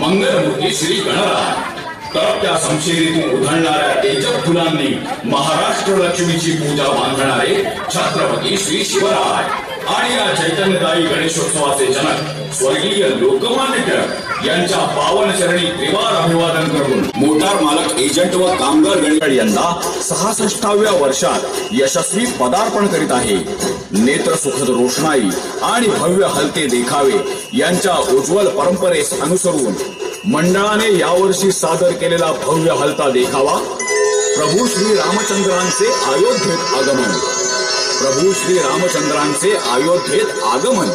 मंगलमूर्ती श्री गणराय त्या समशेरीतून उधळणाऱ्या तेजक फुलांनी महाराष्ट्र लक्ष्मीची पूजा बांधणारे छत्रपती श्री शिवराय. आणि या चैतन्यदायी गणेशोत्सवाचे जनक स्वर्गीय लोकमान्य टिळक यांच्या पावन चरणी त्रिवार अभिवादन करून मोटार मालक एजंट व कामगार गणगड यांना सहासष्टाव्या वर्षात यशस्वी पदार्पण करीत आहे. नेत्र सुखद रोषणाई आणि भव्य हलते देखावे यांच्या उज्ज्वल परंपरेस अनुसरून मंडळाने यावर्षी सादर केलेला भव्य हलता देखावा. प्रभू श्री रामचंद्रांचे अयोध्येत आगमन. प्रभू श्री रामचंद्रांचे अयोध्येत आगमन.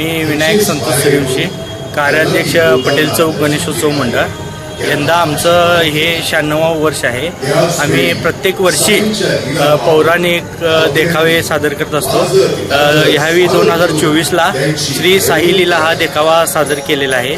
मी विनायक संतोष सूर्यवंशी कार्याध्यक्ष पटेल चौक गणेशोत्सव मंडळ. यंदा आमचं हे शहाण्णवावं वर्ष आहे. आम्ही प्रत्येक वर्षी पौराणिक देखावे सादर करत असतो. ह्यावेळी दोन हजार चोवीसला श्री साई लीला हा देखावा सादर केलेला आहे.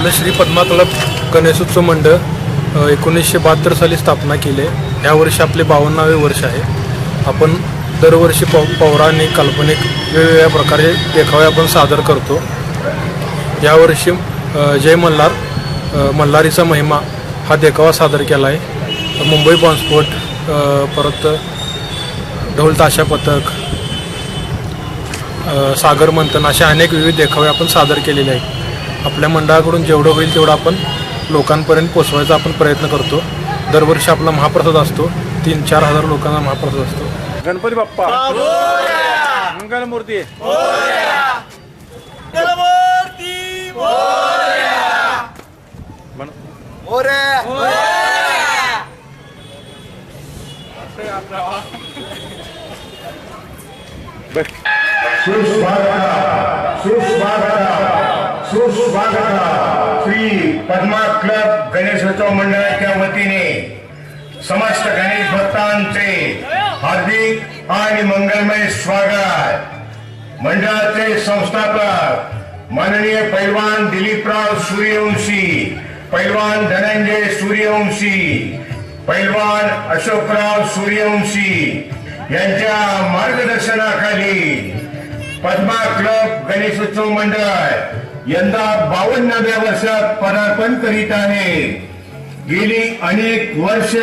आपलं श्री पद्मा क्लब गणेशोत्सव मंडळ एकोणीसशे बहात्तर साली स्थापना केली. आहे यावर्षी आपले बावन्नावे वर्ष आहे. आपण दरवर्षी पौ पौराणिक काल्पनिक वेगवेगळ्या प्रकारे देखावे आपण सादर करतो. यावर्षी जय मल्हार मल्हारीचा महिमा हा देखावा सादर केला आहे. मुंबई बॉम्बस्फोट परत ढोल ताशा पथक सागर मंथन असे अनेक विविध देखावे आपण सादर केलेले आहेत. आपल्या मंडळाकडून जेवढं होईल तेवढं आपण लोकांपर्यंत पोचवायचा आपण प्रयत्न करतो. दरवर्षी आपला महाप्रसाद असतो. तीन चार हजार लोकांना महाप्रसाद असतो. गणपती बाप्पा. मंगलमूर्ती. सुस्वागत सुस्वागत. स्वागत श्री पद्मा क्लब गणेशोत्सव मंडळाच्या वतीने समस्त गणेश भक्तांचे हार्दिक आणि मंगलमय स्वागत. मंडळाचे संस्थापक माननीय पैलवान दिलीपराव सूर्यवंशी पैलवान धनंजय सूर्यवंशी पैलवान अशोकराव सूर्यवंशी यांच्या मार्गदर्शनाखाली पद्मा क्लब गणेशोत्सव मंडळ यंदा बावन्नाव्या वर्षात पदार्पण करीत आहे. गेली अनेक वर्ष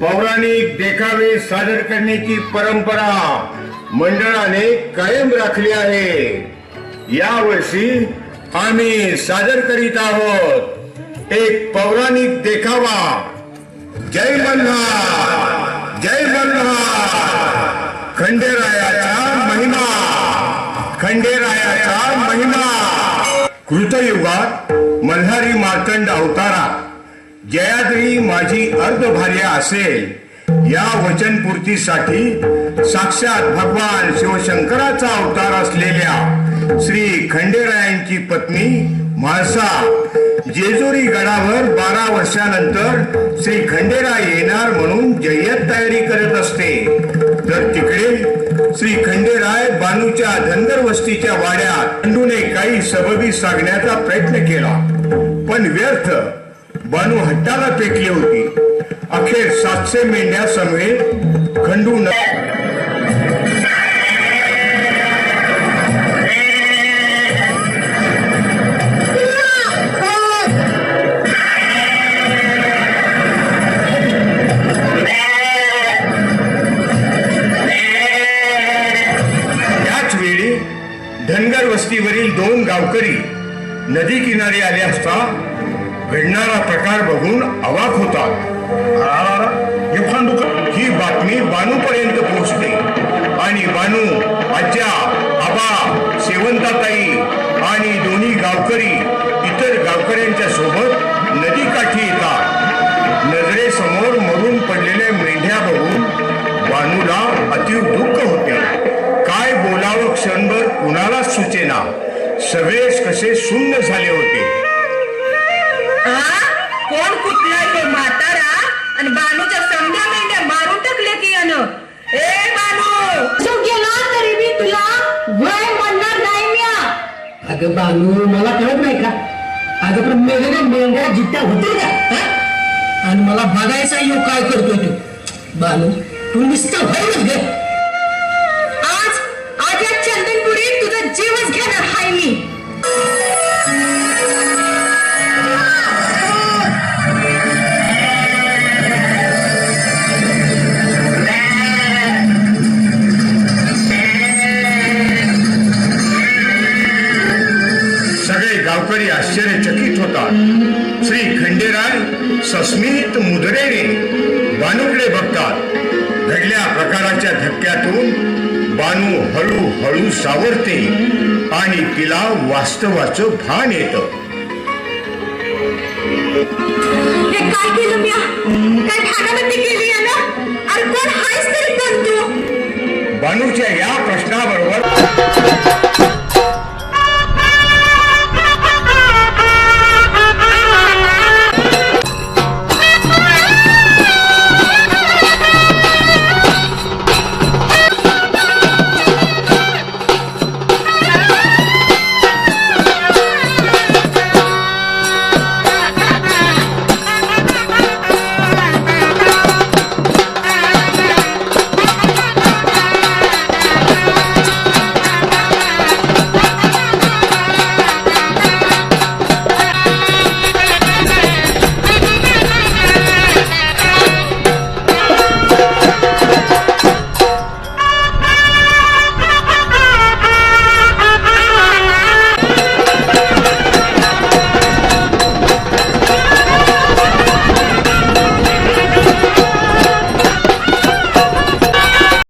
पौराणिक देखावे सादर करण्याची परंपरा मंडळाने कायम राखली आहे. यावर्षी आम्ही सादर करीत आहोत एक पौराणिक देखावा. जय मल्हार जय मल्हार खंडेरायाचा महिमा खंडेरायाचा महिमा. कृतयुगात मल्हारी मार्तंड अवतारा जयाद्री माझी अर्धभार्या असेल. या वचनपूर्तीसाठी साक्षात भगवान शिवशंकराचा अवतार असलेल्या श्री खंडेरायांची पत्नी म्हाळसा जेजुरी गडावर बारा वर्षानंतर श्री खंडेराय येणार म्हणून जय्यत तयारी करत असते. तर तिकडे श्री खंडेराय बानूच्या धनगर वस्तीच्या वाड्यात खंडूने काही सबबी सांगण्याचा प्रयत्न केला. पण व्यर्थ. बानू हट्टाला पेटली होती. अखेर सातशे मेंढ्या समेत खंडू न दोन गावकरी नदी किनारी आले असता घडणारा प्रकार बघून अवाक होतात. शून्य झाले होते? कोण कुठला हे म्हातारा? आणि बानूच्या समजा मेंढ्या मारून टाकल्या की यानं? ए बानू तो गेला तरी मी तुला वय म्हणणार नाही म्या. अगं बानू मला कळत नाही का? अगं पण मेलेल्या मेंढ्या जिट्ट्या होतील का? हा? आणि मला बघायचा योग काय करतोय तू? बानू तू नुसतं व्हायला गे श्री खंडेराय सस्मित मुद्रेने बानूकडे बघतात. घडल्या प्रकाराच्या धक्क्यातून बानू हळूहळू सावरते आणि तिला वास्तवाचं भान येतं. काय केलं म्या? काय भागामध्ये केली यानं? अरे कोण हायस तरी कोण तू? बानूच्या या